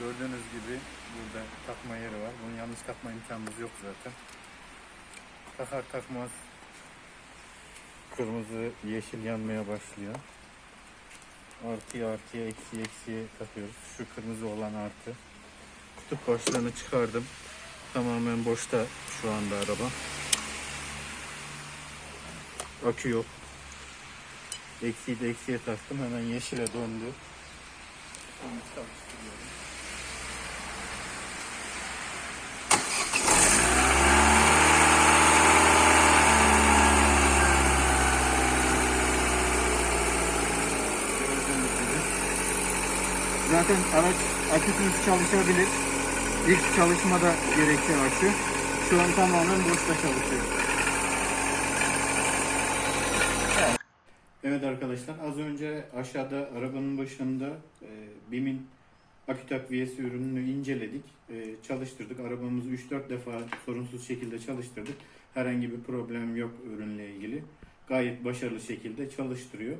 Gördüğünüz gibi burada takma yeri var. Bunu yalnız takma imkanımız yok zaten. Takar takmaz kırmızı yeşil yanmaya başlıyor. Artıya artıya eksi eksiye takıyoruz. Şu kırmızı olan artı. Kutup başlarını çıkardım. Tamamen boşta şu anda araba. Akü yok. Eksiği de eksiye taktım. Hemen yeşile döndü. Şimdi çalıştırıyorum. Gördüğünüz gibi. Zaten araç aküsüz çalışabilir. İlk çalışmada gerekli akü. Şu an tamamen boşta çalışıyor. Evet arkadaşlar az önce aşağıda arabanın başında e, BİM'in akü takviyesi ürününü inceledik. E, çalıştırdık. Arabamızı 3-4 defa sorunsuz şekilde çalıştırdık. Herhangi bir problem yok ürünle ilgili. Gayet başarılı şekilde çalıştırıyor.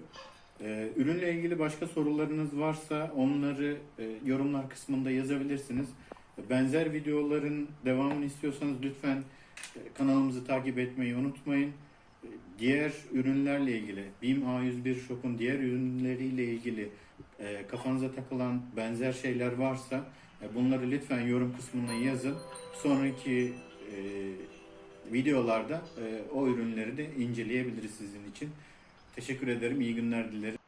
E, ürünle ilgili başka sorularınız varsa onları e, yorumlar kısmında yazabilirsiniz. Benzer videoların devamını istiyorsanız lütfen e, kanalımızı takip etmeyi unutmayın. E, Diğer ürünlerle ilgili, BİM A101 Shop'un diğer ürünleriyle ilgili e, kafanıza takılan benzer şeyler varsa bunları lütfen yorum kısmına yazın. Sonraki videolarda o ürünleri de inceleyebiliriz sizin için. Teşekkür ederim, iyi günler dilerim.